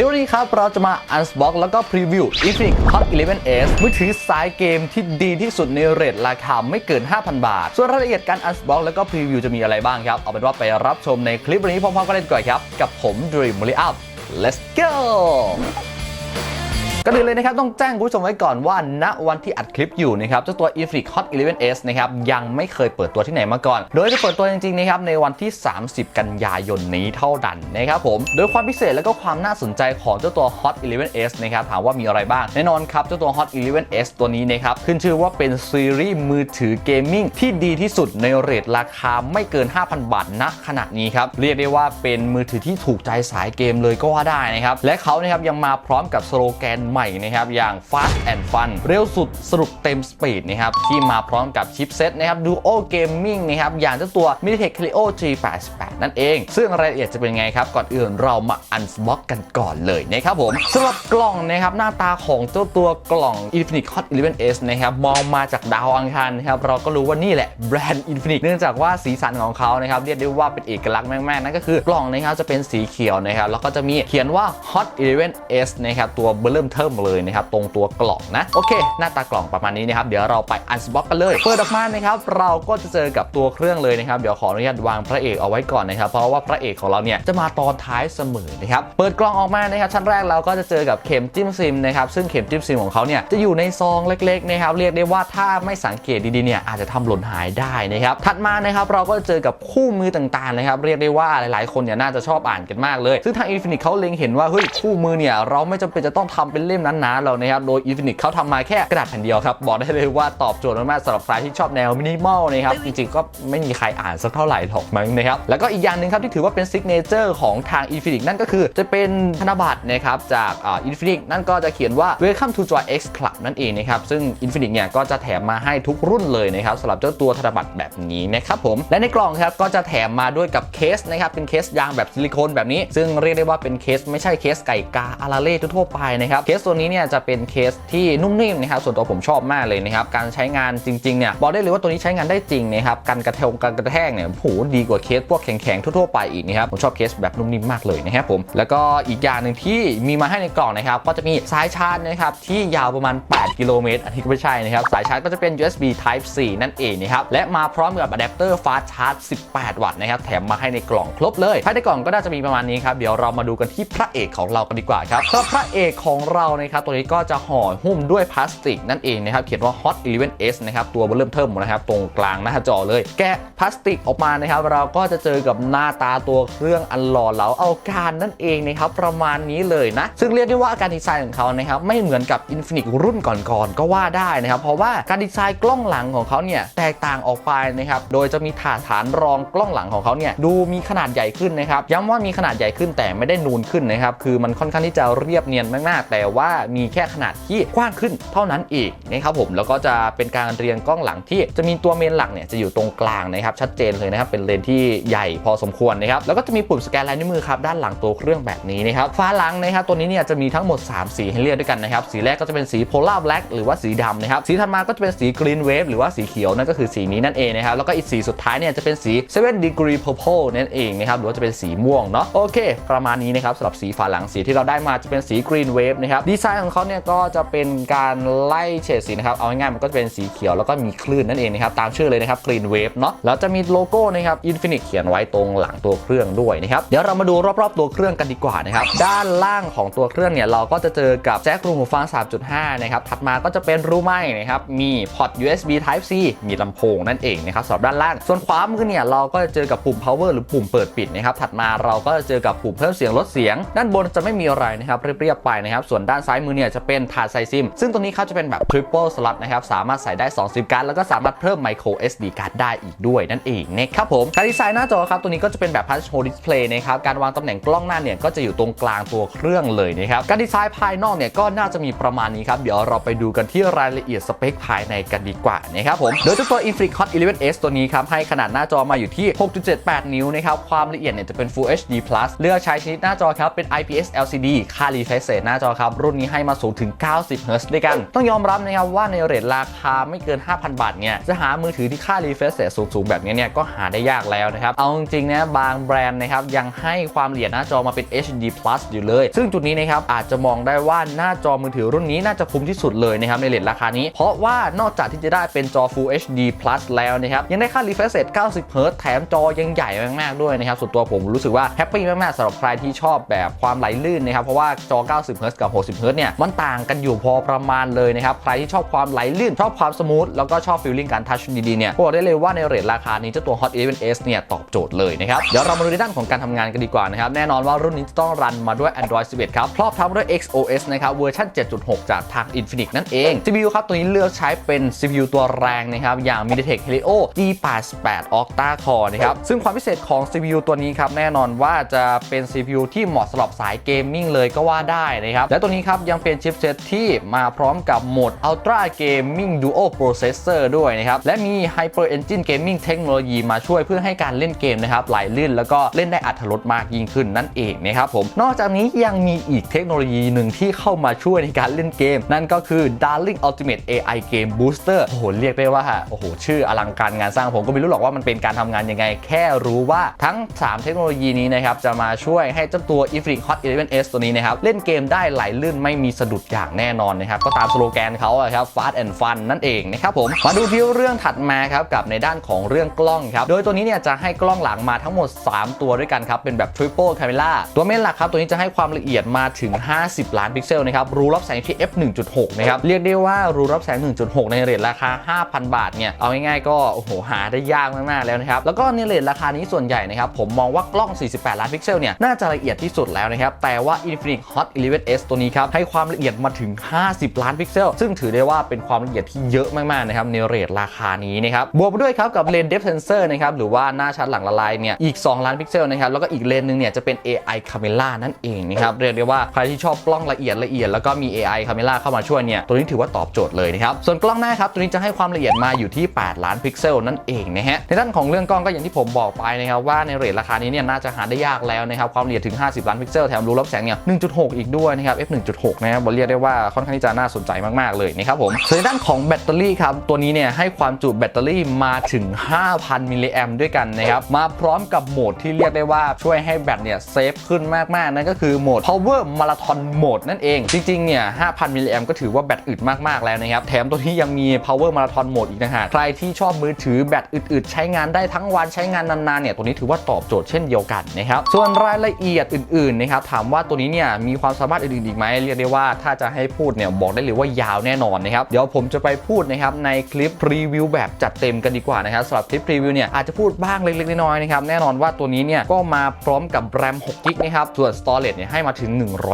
ลิปวันนี้ครับ เราจะมา unbox แล้วก็พรีวิว Infinix Hot 11s มือถือสายเกมที่ดีที่สุดในเรทราคาไม่เกิน 5,000 บาท ส่วนรายละเอียดการ unbox แล้วก็พรีวิวจะมีอะไรบ้างครับ เอาเป็นว่าไปรับชมในคลิปวันนี้พร้อมๆกันเลยดีกว่อนครับ กับผม Dream m o l y Up let's go ก็ดีเลยนะครับต้องแจ้งคุณผู้ชมไว้ก่อนว่าณวันที่อัดคลิปอยู่นะครับเจ้าตัว Infinix Hot 11s นะครับยังไม่เคยเปิดตัวที่ไหนมาก่อน โดยจะเปิดตัวจริงๆนะครับในวันที่ 30 กันยายนนี้เท่านั้นนะครับผมโดยความพิเศษและก็ความน่าสนใจของเจ้าตัว Hot 11s นะครับถามว่ามีอะไรบ้างแน่นอนครับเจ้าตัว Hot 11s ตัวนี้นะครับขึ้นชื่อว่าเป็นซีรีส์มือถือเกมมิ่งที่ดีที่สุดในเรทราคาไม่เกิน 5,000 บาทณขณะนี้ครับเรียกได้ว่าเป็นมือถือที่ถูกใจสายเกมเลยก็ว่าได้นะครับและเขานะครับยังมาพร้อมกับสโลแกนใหม่นะครับอย่าง fast and fun เร็วสุดสรุปเต็มสปีดนะครับที่มาพร้อมกับชิปเซ็ตนะครับ Duo Gaming นะครับอย่างเจ้าตัว MediaTek Helio G88 นั่นเอง ซึ่งรายละเอียดจะเป็นไงครับ ก่อนอื่นเรามา unbox กันก่อนเลยนะครับผมสำหรับกล่องนะครับหน้าตาของเจ้าตัวกล่อง Infinix Hot 11s นะครับมองมาจากดาวอังคารนะครับเราก็รู้ว่านี่แหละแบรนด์ Infinix เนื่องจากว่าสีสันของเขานะครับเรียกได้ว่าเป็นเอกลักษณ์มากๆนั่นก็คือกล่องนะครับจะเป็นสีเขียวนะครับแล้วก็จะมีเขียนว่า Hot 11s นะครับตัวเบอร์เริ่มเทิมเลยนะครับตรงตัวกล่องนะโอเค หน้าตากล่องประมาณนี้นะครับเดี๋ยวเราไป unbox กันเลยเปิดออกมานะครับเราก็จะเจอกับตัวเครื่องเลยนะครับเดี๋ยวขออนุญาตวางพระเอกเอาไว้ก่อนนะครับเพราะว่าพระเอกของเราเนี่ยจะมาตอนท้ายเสมอนะครับเปิดกล่องออกมานะครับชั้นแรกเราก็จะเจอกับเข็มจิ้มซิมนะครับซึ่งเข็มจิ้มซิมของเขาเนี่ยจะอยู่ในซองเล็กๆนะครับเรียกได้ว่าถ้าไม่สังเกตดีๆเนี่ยอาจจะทำหล่นหายได้นะครับถัดมานะครับเราก็จะเจอกับคู่มือต่างๆนะครับเรียกได้ว่าหลายๆ คนเนี่ยน่าจะชอบอ่านกันมากเลย ซึ่งทาง Infinix เขาเล็งเห็นว่าเฮ้ยคู่มือเนี่ยเราไม่จำเป็นจะต้องทำเป็นเล่มนั้นๆเรานะครับโดย Infinix เขาทำมาแค่กระดาษแผ่นเดียวครับ บอกได้เลยว่าตอบโจทย์มากๆสำหรับใครที่ชอบแนวมินิมอลนะครับ จริงๆ ก็ไม่มีใครอ่านสักเท่าไหร่หรอกมั้งนะครับ แล้วก็อีกอย่างหนึ่งครับที่ถือว่าเป็นซิกเนเจอร์ของทาง Infinix นั่นก็คือจะเป็นธนบัตรนะครับจากอ่า Infinix นั่นก็จะเขียนว่า Welcome to Joy X Club นั่นเองนะครับซึ่ง Infinix เนี่ยก็จะแถมมาให้ทุกรุ่นเลยนะครับสำหรับเจ้าตัวธนบัตรแบบนี้นะครับผมและในกล่องครับก็จะแถมมาด้วยกับเคสนะครับเป็นเคสยางแบบซิลิโคนแบบนี้ ซึ่งเรียกได้ว่าเป็นเคสไม่ใช่เคสไก่กาอาราเล่ทั่วๆไปนะครับเคสตัวนี้เนี่ยจะเป็นเคสที่นุ่มนิ่มนะครับส่วนตัวผมชอบมากเลยนะครับการใช้งานจริงๆเนี่ยบอกได้เลยว่าตัวนี้ใช้งานได้จริงนะครับกันกระเทงกันกระแทกเนี่ยโหดีกว่าเคสพวกแข็งๆทั่วๆไปอีกนะครับผมชอบเคสแบบนุ่มนิ่มมากเลยนะครับผมแล้วก็อีกอย่างหนึ่งที่มีมาให้ในกล่องนะครับก็จะมีสายชาร์จนะครับที่ยาวประมาณ 8 กิโลเมตรอันนี้ก็ไม่ใช่นะครับสายชาร์จก็จะเป็น USB Type C นั่นเองนะครับและมาพร้อมกับอะแดปเตอร์ Fast Charge 18 วัตต์นะครับแถมมาให้ในกล่องครบเลยภายในกล่องก็น่าจะมีประมาณนี้ครับเดี๋ยวเรามาดูกันที่พระเอกของเรากันดีกว่าครับสำหรับพระเอกของเรานะครับตัวนี้ก็จะห่อหุ้มด้วยพลาสติกนั่นเองนะครับเขียนว่า Hot 11s นะครับตัวเบอร์เริ่มเทิมนะครับตรงกลางหน้าจอเลย แกะพลาสติกออกมานะครับเราก็จะเจอกับหน้าตาตัวเครื่องอันหล่อเหลาเอาการนั่นเองนะครับประมาณนี้เลยนะ ซึ่งเรียกได้ว่าการดีไซน์ของเขานะครับไม่เหมือนกับ Infinix รุ่นก่อนๆก็ว่าได้นะครับเพราะว่าการดีไซน์กล้องหลังของเขาเนี่ยแตกต่างออกไปนะครับโดยจะมีฐานฐานรองกล้องหลังของเขาเนี่ยดูมีขนาดใหญ่ขึ้นนะครับย้ำว่ามีขนาดใหญ่ขึ้นแต่ไม่ได้นูนขึ้นนะครับคือมันค่อนข้างที่จะเรียบเนียนมากๆแต่ว่ามีแค่ขนาดที่กว้างขึ้นเท่านั้นอีกนะครับผมแล้วก็จะเป็นการเรียงกล้องหลังที่จะมีตัวเมนหลักเนี่ยจะอยู่ตรงกลางนะครับชัดเจนเลยนะครับเป็นเลนที่ใหญ่พอสมควรนะครับแล้วก็จะมีปุ่มสแกนลายนิ้วมือครับด้านหลังตัวเครื่องแบบนี้นะครับฟ้าหลังนะครับตัวนี้เนี่ยจะมีทั้งหมด 3 สีให้เลือกด้วยกันนะครับสีแรกก็จะเป็นสีโพลาร์แบล็กหรือว่าสีดำนะครับสีถัดมาก็จะเป็นสีกรีนเวฟหรือว่าสีเขียวนั่นก็คือสีนี้นั่นเองนะครับแล้วก็อีกสีสุดท้ายเนี่ยจะเป็นสี7 degree purple นั่นเองนะครับหรือว่าจะเป็นสีม่วงเนาะโอเค ประมาณนี้นะครับสำหรับสีฝาหลังสีที่เราได้มาจะเป็นสีกรีนเวฟนะครับดีไซน์ของเขาเนี่ยก็จะเป็นการไล่เฉดสีนะครับ เอาง่ายๆมันก็จะเป็นสีเขียวแล้วก็มีคลื่นนั่นเองนะครับ ตามชื่อเลยนะครับกรีนเวฟเนาะแล้วจะมีโลโก้นะครับ Infinix เขียนไว้ตรงหลังตัวเครื่องด้วยนะครับ เดี๋ยวเรามาดูรอบๆ ตัวเครื่องกันดีกว่านะครับ ด้านล่างของตัวเครื่องเนี่ยเราก็จะเจอกับแจ็ครูหูฟัง 3.5 นะครับ ถัดมาก็จะเป็นรูไม้นะครับ มีพอร์ต USB Type C มีลำโพงนั่นเองนะครับสำหรับด้านล่าง ส่วนขวามือเนี่ยเราก็จะเจอกับปุ่ม power หรือปุ่มเปิดปิดนะครับ ถัดมาเราก็จะเจอกับปุ่มเพิ่มเสียงลดเสียง ด้านบนจะไม่มีอะไรนะครับเรียบๆไปนะครับ ส่วนด้านซ้ายมือเนี่ยจะเป็นถาดใส่ซิม ซึ่งตัวนี้เขาจะเป็นแบบ triple slot นะครับ สามารถใส่ได้2ซิมการ์ดแล้วก็สามารถเพิ่ม micro SD card ได้อีกด้วยนั่นเองนะครับผม การดีไซน์หน้าจอครับ ตัวนี้ก็จะเป็นแบบ touch hole display นะครับ การวางตำแหน่งกล้องหน้าเนี่ยก็จะอยู่ตรงกลางตัวเครื่องเลยนะครับ การดีไซน์ภายนอกเนี่ยก็น่าจะมีประมาณนี้ครับ เดี๋ยวเราไปดูกันที่รายละเอียดสเปคภายในกันดีกว่านะครับผม โดยตัว Infinix Hot 11s ตัวนี้ครับให้ขนาดหน้าจอมาอยู่ที่ 6.78 นิ้วนะครับ ความละเอียดเนี่ยจะเป็น Full HD Plus เลือกใช้ชนิดหน้าจอครับเป็น IPS LCD ค่า refresh rate หน้าจอครับรรุ่นนี้ให้มาสูงถึง 90เฮิรต์ด้วยกัน ต้องยอมรับนะครับว่าในเรทราคาไม่เกิน 5,000 บาทเนี่ยจะหามือถือที่ค่า refresh rate สูงๆแบบนี้เนี่ยก็หาได้ยากแล้วนะครับ เอาจริงๆนะบางแบรนด์นะครับยังให้ความละเอียดหน้าจอมาเป็น HD Plus อยู่เลย ซึ่งจุดนี้นะครับอาจจะมองได้ว่าหน้าจอมือถือรุ่นนี้น่าจะคุ้มที่สุดเลยนะครับในเรทราคานี้ เพราะว่านอกจากที่จะได้เป็นจอ Full HD Plus แล้วนะครับยังได้ค่า refresh rate 90เฮิรต์แถมจอยังใหญ่มากๆด้วยนะครับส่วนตัวผมรู้สึกว่าแฮปปี้มากๆสำหรับใครที่ชอบแบบความไหลลื่นนะครับเพราะว่าจอ 90เฮิร์ตซ์กับ60 เฮิร์ตซ์เนี่ยมันต่างกันอยู่พอประมาณเลยนะครับ ใครที่ชอบความไหลลื่น ชอบความสมูท แล้วก็ชอบฟีลลิ่งการทัชดีๆเนี่ยบอกได้เลยว่าในเรทราคานี้เจ้าตัว Hot 11s เนี่ยตอบโจทย์เลยนะครับ เดี๋ยวเรามาดูในด้านของการทำงานกันดีกว่านะครับ แน่นอนว่ารุ่นนี้จะต้องรันมาด้วย Android 11 ครับครอบทับด้วย XOS นะครับเวอร์ชัน7.6 จากทาง Infinix นั่นเอง CPU ครับตัวนี้เลือกใช้เป็น CPU ตัวแรงนะครับอย่าง MediaTek Helio G88 Octa Core นะครับซึ่งความพิเศษของ CPU ตัวนี้ครับแน่นอนว่าจะเป็น CPU ที่เหมาะสำหรับสายเกมมิ่งเลยก็ว่าได้นะครับและตัวนี้ครับยังเป็นชิปเซตที่มาพร้อมกับโหมด Ultra Gaming Duo Processor ด้วยนะครับและมี Hyper Engine Gaming Technology มาช่วยเพื่อให้การเล่นเกมนะครับไหลลื่นแล้วก็เล่นได้อัตรสมากยิ่งขึ้นนั่นเองนะครับผมนอกจากนี้ยังมีอีกเทคโนโลยีหนึ่งที่เข้ามาช่วยในการเล่นเกม นั่นก็คือ Darling Ultimate AI Game Booster โอ้โหเรียกได้ว่าโอ้โหชื่ออลังการงานสร้างผมก็ไม่รู้หรอกว่ามันเป็นการทำงานยังไง แค่รู้ว่าทั้ง 3 เทคโนโลยีนี้นะครับจะมาช่วยให้เจ้าตัว Infinix Hot 11s ตัวนี้นะครับเล่นเกมได้ไหลลื่นไม่มีสะดุดอย่างแน่นอนนะครับก็ตามสโลแกนเขาอะครับ Fast and Fun นั่นเองนะครับผมมาดูที่เรื่องถัดมาครับกับในด้านของเรื่องกล้องครับโดยตัวนี้เนี่ยจะให้กล้องหลังมาทั้งหมด 3 ตัวด้วยกันครับเป็นแบบ Triple Camera ตัวเมนหลักครับตัวนี้จะให้ความละเอียดมาถึง 50 ล้านพิกเซลนะครับรูรับแสงที่ f 1.6นะครับเรียกได้ว่ารูรับแสง 1.6 ในเรทราคา 5,000 บาทเนี่ยเอาง่ายๆก็โอ้โหหาได้ยากมากๆแล้วนะครับแล้วก็ในเรทราคานี้ส่วนใหญ่นะครับผมมองว่ากล้อง 48 ล้านพิกเซลเนี่ยน่าจะละเอียดที่สุดแล้วนะครับแต่ว่า Infinix Hot 11s ตัวนี้ครับให้ความละเอียดมาถึง 50 ล้านพิกเซล ซึ่งถือได้ว่าเป็นความละเอียดที่เยอะมากๆนะครับในเรทราคานี้นะครับบวกไปด้วยครับกับเลนส์ depth sensor นะครับหรือว่าหน้าชัดหลังละลายเนี่ยอีก 2 ล้านพิกเซลนะครับแล้วก็อีกเลนส์หนึงเนี่ยจะเป็น AI camera นั่นเองนะครับเรียกได้ว่าใครที่ชอบกล้องละเอียดละเอียดแล้วก็มี AI camera เข้ามาช่วยเนี่ยตัวนี้ถือว่าตอบโจทย์เลยนะครับส่วนกล้องหน้าครับตัวนี้จะให้ความละเอียดมาอยู่ที่ 8 ล้านพิกเซลนั่นเองนะฮะในด้านของเรื่องกล้องก็อย่างที่ผมบอกไปนะครับว่าในเรทราคานี้เนี่ยน่าจะหาได้ยากแล้วนะครับความละเอียดถึง 50 ล้านพิกเซลแถมรูรับแสงเนี่ย1.6 อีกด้วยนะครับ f 1.6นะครับเรียกได้ว่าค่อนข้างที่จะน่าสนใจมาก ๆ เลยนะครับผมส่วนในด้านของแบตเตอรี่ครับ ตัวนี้เนี่ยให้ความจุแบตเตอรี่มาถึง 5,000 มิลลิแอมด้วยกันนะครับ มาพร้อมกับโหมดที่เรียกได้ว่าช่วยให้แบตเนี่ยเซฟขึ้นมาก ๆ นั่นก็คือโหมด power marathon mode นั่นเอง จริง ๆ เนี่ย 5,000 มิลลิแอมก็ถือว่าแบตอึดมาก ๆ แล้วนะครับ แถมตัวนี้ยังมี power marathon mode อีกนะฮะใครที่ชอบมือถือแบตอึด ๆ ใช้งานได้ทั้งวันใช้งานนานๆเนี่ยตัวนี้ถือว่าตอบโจทย์เช่นเดียวกันนะครับส่วนรายละเอียดอื่นๆนะครับถามว่าตัวนี้เนี่ยมีความสามารถอื่นๆอีกไหมเรียกได้ว่าถ้าจะให้พูดเนี่ยบอกได้เลยว่ายาวแน่นอนนะครับเดี๋ยวผมจะไปพูดนะครับในคลิปรีวิวแบบจัดเต็มกันดีกว่านะครับสำหรับคลิปรีวิวเนี่ยอาจจะพูดบ้างเล็กๆน้อยๆนะครับแน่นอนว่าตัวนี้เนี่ยก็มาพร้อมกับแรม6กิกนะครับส่วน storage เนี่ยให้มาถึง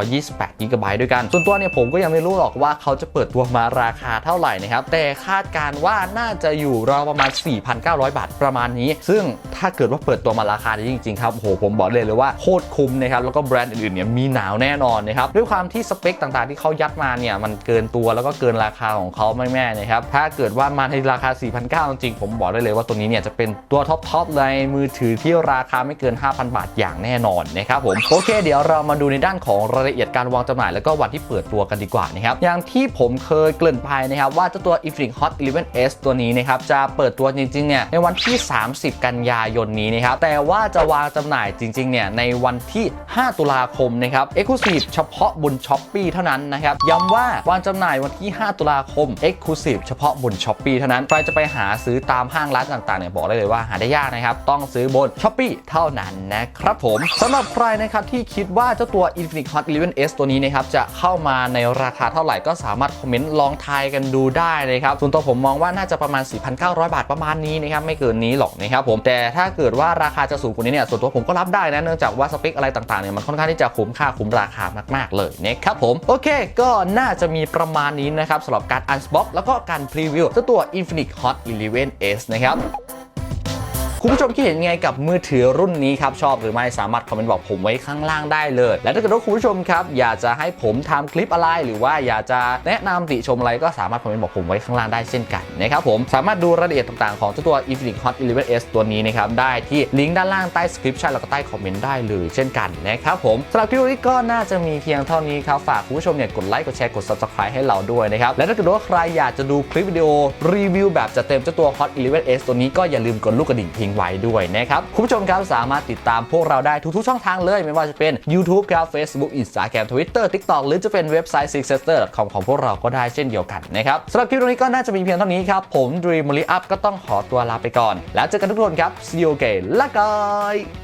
128กิกะไบต์ด้วยกัน ส่วนตัวเนี่ยผมก็ยังไม่รู้หรอกว่าเขาจะเปิดตัวมาราคาเท่าไหร่นะครับแต่คาดการณ์ว่าน่าจะอยู่ราวประมาณ 4,900 บาทประมาณนี้ ซึ่งถ้าเกิดว่าเปิดตัวมาราคานี้จริงๆครับโอ้โหผมบอกเลยเลยว่าโคตรคุ้มนะครับแล้วก็แบรนด์อื่นๆเนี่ยมีหนาวแน่นอนนะครับด้วยความที่สเปคต่างๆ ที่เขายัดมาเนี่ยมันเกินตัวแล้วก็เกินราคาของเขาไม่แม่นะครับถ้าเกิดว่ามาในราคา 4,900 จริงๆผมบอกได้เลยว่าตัวนี้เนี่ยจะเป็นตัวท็อปๆในมือถือที่ราคาไม่เกิน 5,000 บาทอย่างแน่นอนนะครับผมโอเค เดี๋ยวเรามาดูในด้านของรายละเอียดการวางจำหน่ายแล้วก็วันที่เปิดตัวกันดีกว่านะครับอย่างที่ผมเคยเกริ่นไปนะครับว่าเจ้าตัว Infinix Hot 11s ตัวนี้นะครับจะเปิดตัวจริงๆเนี่ยในวันที่ 30 กันยายนนี้นะครับแต่ว่าจะวางจำหน่ายจริงๆเนี่ยในวันที่ 5 ตุลาคมนะครับ Exclusive เฉพาะบน s h อ p e e เท่านั้นนะครับ ย้ำว่าวางจำหน่ายวันที่ 5 ตุลาคม Exclusive เฉพาะบน s h อ p e e เท่านั้น ใครจะไปหาซื้อตามห้างร้านต่างๆเนี่ยบอกได้เลยว่าหาได้ยากนะครับ ต้องซื้อบน s h อ p e e เท่านั้นนะครับผมสำหรับใครนะครับที่คิดว่าเจ้าตัว Infinix Hot 11s ตัวนี้นะครับจะเข้ามาในราคาเท่าไหร่ก็สามารถคอมเมนต์ลองทายกันดูได้นะครับส่วนตัวผมมองว่าน่าจะประมาณ 4,900 บาทประมาณนี้นะครับไม่เกินนี้หรอกนะครับผมแต่ถ้าเกิดว่าราคาจะสูงกว่านี้เนี่ยส่วนตัวผมก็รับได้นะเนื่องจากว่าสเปคอะไรต่างๆเนี่ยมันค่อนข้างที่จะคุ้มค่าคุ้มราคามากๆเลยนะครับผม โอเค ก็น่าจะมีประมาณนี้นะครับสำหรับการ Unbox แล้วก็การพรีวิวเจ้าตัว Infinix Hot 11s นะครับ คุณผู้ชมคิดเห็นยังไงกับมือถือรุ่นนี้ครับ ชอบหรือไม่สามารถคอมเมนต์บอกผมไว้ข้างล่างได้เลย และถ้าเกิดว่าคุณผู้ชมครับ อยากจะให้ผมทำคลิปอะไร หรือว่าอยากจะแนะนำติชมอะไรก็สามารถคอมเมนต์บอกผมไว้ข้างล่างได้เช่นกันนะครับผมสามารถดูรายละเอียดต่างๆของเจ้าตัว Infinix Hot 11s ตัวนี้นะครับได้ที่ลิงก์ด้านล่างใต้ description แล้วก็ใต้คอมเมนต์ได้เลยเช่นกันนะครับผมสำหรับคลิปนี้ก็น่าจะมีเพียงเท่านี้ครับฝากคุณผู้ชมเนี่ยกดไลค์กดแชร์กด subscribe ให้เราด้วยนะครับและถ้าเกิดว่าใครอยากจะดูคลิปวิดีโอรีวิวแบบจัดเต็มเจ้าตัว Hot 11s ตัวนี้ก็อย่าลืมกดลูกกระดิ่งทิ้งไว้ด้วยนะครับ คุณผู้ชมครับสามารถติดตามพวกเราได้ทุกๆช่องทางเลย ไม่ว่าจะเป็น YouTube ครับ Facebook Instagram Twitter TikTok หรือจะเป็นเว็บไซต์ sixester.com ของพวกเราก็ได้เช่นเดียวกันนะครับสำหรับคลิปนี้ก็น่าจะมีเพียงเท่านี้ครับ ผม Dream m o l i Up ก็ต้องขอตัวลาไปก่อน แล้วเจอกันทุกคนครับ See you again ละกาย